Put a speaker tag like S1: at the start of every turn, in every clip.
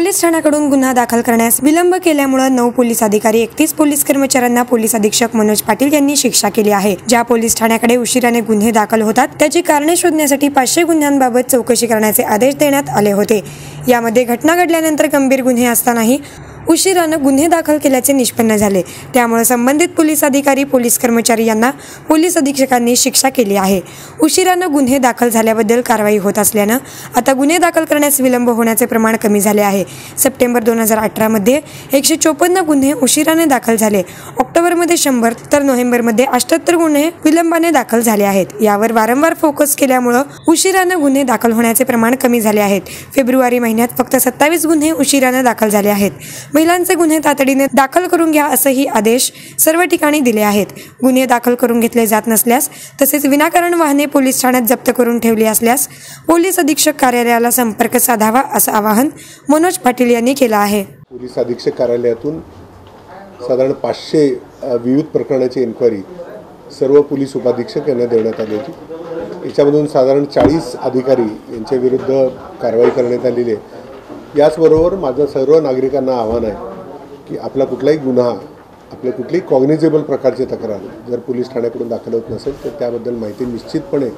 S1: Police ठाण्याकडून गुन्हा दाखल करण्यास विलंब केल्यामुळे नऊ पोलीस अधिकारी एकतीस पोलीस कर्मचाऱ्यांना पोलीस अधीक्षक मनोज पाटील यांनी शिक्षा केली आहे. ज्या पोलीस ठाण्याकडे उशिराने गुन्हे दाखल होतात त्याची कारणे शोधण्यासाठी पाचशे गुन्ह्यांबाबत चौकशी करण्याचे आदेश देण्यात आले होते. यामध्ये घटना घडल्यानंतर गंभीर गुन्हे असतानाही उशिरानं गुन्हे दाखल केल्याचे निष्पन्न झाले. त्यामुळे संबंधित पोलीस अधिकारी पोलीस कर्मचारी यांना पोलीस अधीक्षकांनी शिक्षा केली आहे. उशिरानं गुन्हे दाखल झाल्याबद्दल कारवाई होत असल्यानं आता गुन्हे दाखल करण्यास विलंब होण्याचे प्रमाण कमी झाले आहे. सप्टेंबर दोन हजार अठरामध्ये एकशे चोपन्न गुन्हे उशिराने दाखल झाले. ऑक्टोबरमध्ये शंभर तर नोव्हेंबरमध्ये अष्ट्याहत्तर गुन्हे विलंबाने दाखल झाले आहेत. यावर वारंवार फोकस केल्यामुळं उशिरानं गुन्हे दाखल होण्याचे प्रमाण कमी झाले आहेत. फेब्रुवारी महिन्यात फक्त सत्तावीस गुन्हे उशिरानं दाखल झाले आहेत. महिलांचे गुन्हे तातडीने दाखल करून घ्या असंही आदेश सर्व ठिकाणी दिले आहेत. गुन्हे दाखल करून घेतले जात नसल्यास तसेच विनाकारण वाहने पोलीस ठाण्यात जप्त करून ठेवली असल्यास पोलीस अधीक्षक कार्यालयाला संपर्क साधावा असं आवाहन मनोज पाटील यांनी केलं आहे.
S2: पोलीस अधीक्षक कार्यालयातून साधारण पाचशे विविध प्रकरणाची एन्क्वायरी सर्व पोलीस उपाधीक्षक यांना देण्यात आली होती. याच्यामधून साधारण चाळीस अधिकारी यांच्या विरुद्ध कारवाई करण्यात आलेली आहे. याचबरोबर माझं सर्व नागरिकांना आव्हान आहे की आपला कुठलाही गुन्हा आपल्या कुठलीही कॉग्निजेबल प्रकारची तक्रार जर पोलीस ठाण्याकडून दाखल होत नसेल तर त्याबद्दल माहिती निश्चितपणे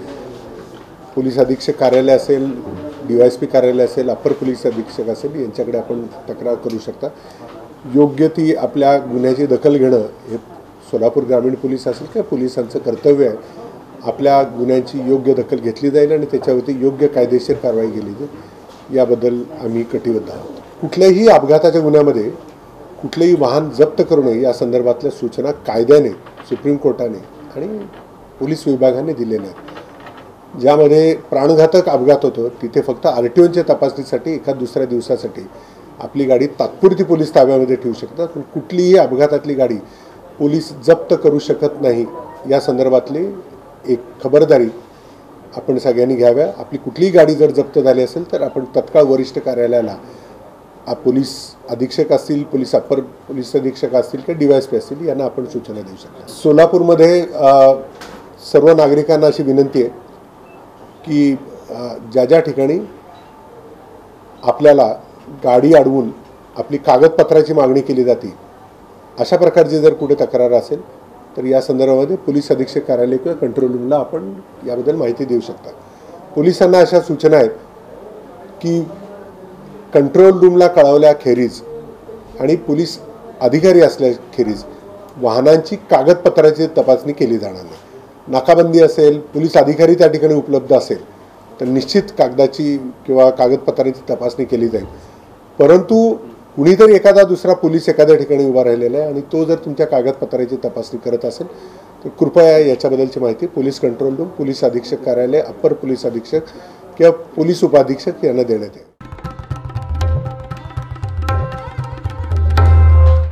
S2: पोलीस अधीक्षक कार्यालय असेल डी वाय एस पी कार्यालय असेल अप्पर पोलीस अधीक्षक असेल यांच्याकडे आपण तक्रार करू शकता. योग्य ती आपल्या गुन्ह्याची दखल घेणं हे सोलापूर ग्रामीण पोलीस असेल किंवा पोलिसांचं कर्तव्य आहे. आपल्या गुन्ह्यांची योग्य दखल घेतली जाईल आणि त्याच्यावरती योग्य कायदेशीर कारवाई केली जाईल याबद्दल आम्ही कटिबद्ध आहोत. कुठल्याही अपघाताच्या गुन्ह्यामध्ये कुठलेही वाहन जप्त करू नये या संदर्भातल्या सूचना कायद्याने सुप्रीम कोर्टाने आणि पोलीस विभागाने दिलेल्या आहेत. ज्यामध्ये प्राणघातक अपघात होतो तिथे फक्त आर टी ओच्या तपासणीसाठी एका दुसऱ्या दिवसासाठी आपली गाडी तात्पुरती पोलीस ताब्यामध्ये ठेवू शकतात पण कुठलीही अपघातातली गाडी पोलीस जप्त करू शकत नाही या संदर्भातली एक खबरदारी आपण सगळ्यांनी घ्याव्या. आपली कुठलीही गाडी जर जप्त झाली असेल तर आपण तत्काळ वरिष्ठ कार्यालयाला पोलीस अधीक्षक असतील पोलीस अप्पर पोलीस अधीक्षक असतील किंवा डी वाय एस पी असतील यांना आपण सूचना देऊ शकतो. सोलापूरमध्ये सर्व नागरिकांना अशी विनंती आहे की ज्या ज्या ठिकाणी आपल्याला गाडी अडवून आपली कागदपत्राची मागणी केली जाते अशा प्रकारची जर कुठे तक्रार असेल तर या संदर्भामध्ये पोलीस अधीक्षक कार्यालय किंवा कंट्रोल रूमला आपण याबद्दल माहिती देऊ शकता. पोलिसांना अशा सूचना आहेत की कंट्रोल रूमला कळवल्याखेरीज आणि पोलीस अधिकारी असल्याखेरीज वाहनांची कागदपत्राची तपासणी केली जाणार नाही. नाकाबंदी असेल पोलीस अधिकारी त्या ठिकाणी उपलब्ध असेल तर निश्चित कागदाची किंवा कागदपत्रांची तपासणी केली जाईल. परंतु कुणीतरी एखादा दुसरा पोलीस एखाद्या ठिकाणी उभा राहिलेला आहे आणि तो जर तुमच्या कागदपत्राची तपासणी करत असेल तर कृपया याच्याबद्दलची माहिती पोलीस कंट्रोल रूम पोलीस अधीक्षक कार्यालय अप्पर पोलीस अधीक्षक किंवा पोलीस उपाधीक्षक यांना देण्यात येईल.